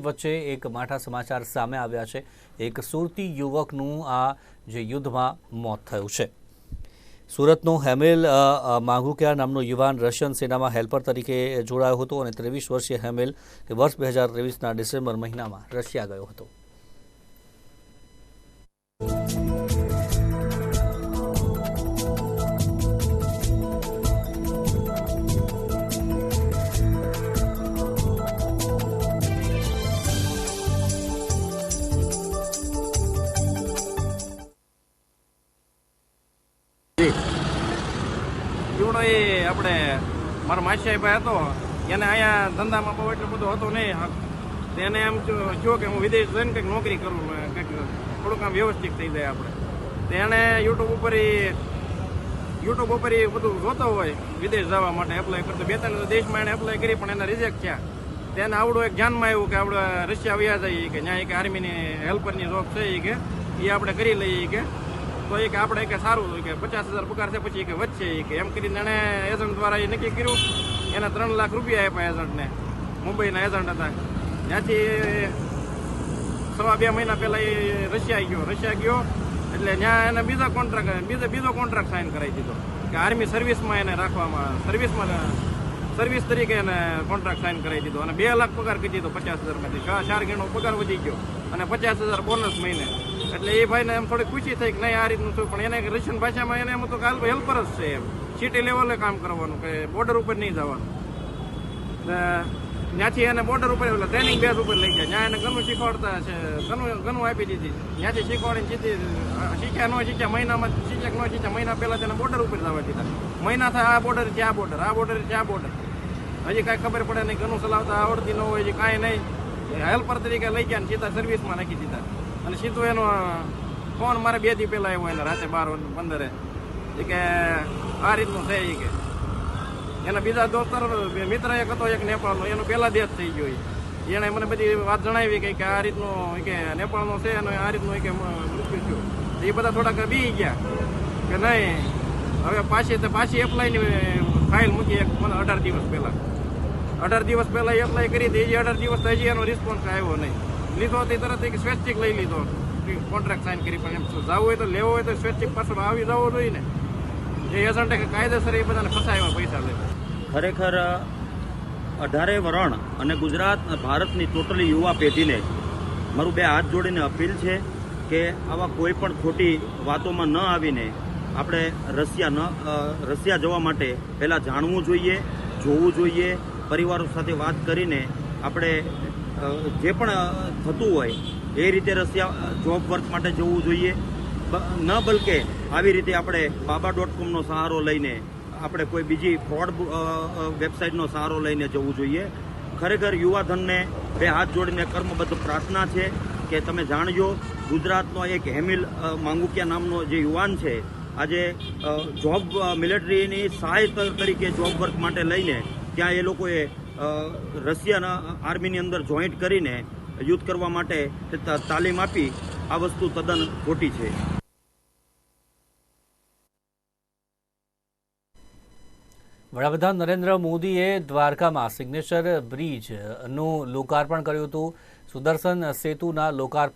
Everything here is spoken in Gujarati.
વચ્ચે એક માઠા સમાચાર સામે આવ્યા છે. એક સુરતી યુવકનું આ જે યુદ્ધમાં મોત થયું છે. સુરતનો હેમેલ માંગુક્યા નામનો યુવાન રશિયન સેનામાં હેલ્પર તરીકે જોડાયો હતો અને ત્રેવીસ વર્ષીય હેમેલ વર્ષ બે હજાર ત્રેવીસના ડિસેમ્બર મહિનામાં રશિયા ગયો હતો. જીવડો એ આપણે, મારા માસિયા ભાઈ હતો. એને અહીંયા ધંધામાં બહુ એટલું બધું હતું નહીં. હક. તો એને એમ જો કે હું વિદેશ જઈને કંઈક નોકરી કરું કંઈક થોડુંક આમ વ્યવસ્થિત થઈ જાય આપણે. તો એને યુટ્યુબ ઉપર યુટ્યુબ ઉપર એ બધું જોતો હોય, વિદેશ જવા માટે એપ્લાય કરતો. બે ત્રણ દેશમાં એને એપ્લાય કરી, પણ એને રિજેક્ટ થયા. તેને આવડું એક ધ્યાનમાં આવ્યું કે આપણે રશિયા વ્યા જઈએ કે ત્યાં એક આર્મીની હેલ્પરની જોબ છે એ કે એ આપણે કરી લઈએ કે. તો એ કે આપણે કે સારું કે પચાસ હજાર પગાર છે પછી કે વધશે કે એમ કરીને એણે એજન્ટ દ્વારા એ નક્કી કર્યું. એના ત્રણ લાખ રૂપિયા આપ્યા એજન્ટને મુંબઈના એજન્ટ હતા. ત્યાંથી સવા બે મહિના પહેલા એ રશિયા ગયો. રશિયા ગયો એટલે ત્યાં એને બીજા કોન્ટ્રાક્ટ બીજો બીજો કોન્ટ્રાક્ટ સાઇન કરાવી દીધો. કે આર્મી સર્વિસમાં એને રાખવામાં સર્વિસમાં સર્વિસ તરીકે એને કોન્ટ્રાક્ટ સાઇન કરાવી દીધો. અને બે લાખ પગાર કરી દીધો પચાસ હજારમાંથી. ચાર ગણો પગાર વધી ગયો. અને પચાસ હજાર બોનસ મહિને. એટલે એ ભાઈને એમ થોડી ખુશી થઈ કે નહીં આ રીતનું શું પણ એને રશિયન ભાષામાં એને એમ તો કાલ હેલ્પર જ છે એમ. સિટી લેવલે કામ કરવાનું કે બોર્ડર ઉપર નહીં જવાનું. ત્યાંથી એને બોર્ડર ઉપર એટલે ટ્રેનિંગ બેઝ ઉપર લઈ ગયા. ત્યાં એને ઘણું શીખવાડતા છે ઘણું ઘણું આપી દીધી. ત્યાંથી શીખવાડીને અ, શીખ્યા ન શીખ્યા મહિનામાં શીખ્યા ન શીખ્યા મહિના પહેલા તેને બોર્ડર ઉપર જવા દીધા. મહિના થાય આ બોર્ડર છે આ બોર્ડર આ બોર્ડર છે આ બોર્ડર હજી કાંઈ ખબર પડે નહીં ઘણું ચલાવતા આવડતી ન હોય હજી કાંઈ નહીં. હેલ્પર તરીકે લઈ ગયા ને સીધા સર્વિસમાં નાખી દીધા. અને સીધું એનો ફોન મારે બે દી પહેલા આવ્યો એને રાતે બાર પંદરે. એ કે આ રીતનું છે એ કે. એના બીજા દોસ્તર મિત્ર એક હતો, એક નેપાળનો, એનો પહેલા દેશ થઈ ગયો એણે મને બધી વાત જણાવી કે આ રીતનું કે નેપાળનો છે અને આ રીતનું કે મૃત્યુ થયું. એ બધા થોડાક બી ગયા કે નહીં, હવે પાછી તો પાછી એપ્લાયની ફાઇલ મૂકી એક મને અઢાર દિવસ પહેલા. અઢાર દિવસ પહેલા એપ્લાય કરી હતી એ અઢાર દિવસ હજી એનો રિસ્પોન્સ આવ્યો નહીં. લીધો હતી તરત એક સ્વૈચ્છિક લઈ લીધો. કોન્ટ્રાક્ટ સાઇન કરી પણ એમ જવું હોય તો લેવો હોય તો સ્વૈચ્છિક પાછળ આવી જવો જોઈએ ને. જે એજન્ટે કાયદેસર એ બધાને ફસાવ્યા પૈસા લે ખરેખર, અઢારે વરણ અને ગુજરાત ભારતની ટોટલી યુવા પેઢીને મારું બે હાથ જોડીને અપીલ છે કે આવા કોઈ પણ ખોટી વાતોમાં ન આવીને આપણે રશિયા ન રશિયા જવા માટે પહેલાં જાણવું જોઈએ, જોવું જોઈએ, પરિવારો સાથે વાત કરીને આપણે જે પણ થતું હોય, એ રીતે રશિયા જોબ વર્ક માટે જવું જોઈએ. ન બલકે આવી રીતે આપણે બાબા ડોટ કોમનો સહારો લઈને, આપણે કોઈ બીજી ફ્રોડ વેબસાઇટનો સહારો લઈને જવું જોઈએ. ખરેખર યુવાધનને બે હાથ જોડીને કર્મબદ્ધ પ્રાર્થના છે કે તમે જાણજો, ગુજરાતનો એક હેમિલ માંગુકિયા નામનો જે યુવાન છે, આજે જોબ મિલિટરીની સહાય તરીકે જોબ વર્ક માટે લઈને, ત્યાં એ લોકોએ રશિયાના આર્મીની અંદર જોઈન્ટ કરીને યુદ્ધ કરવા માટે તાલીમ આપી આ વસ્તુ તદ્દન ખોટી છે. વડાપ્રધાન નરેન્દ્ર મોદીએ દ્વારકામાં સિગ્નેચર બ્રિજનું લોકાર્પણ કર્યું હતું. સુદર્શન સેતુના લોકાર્પણ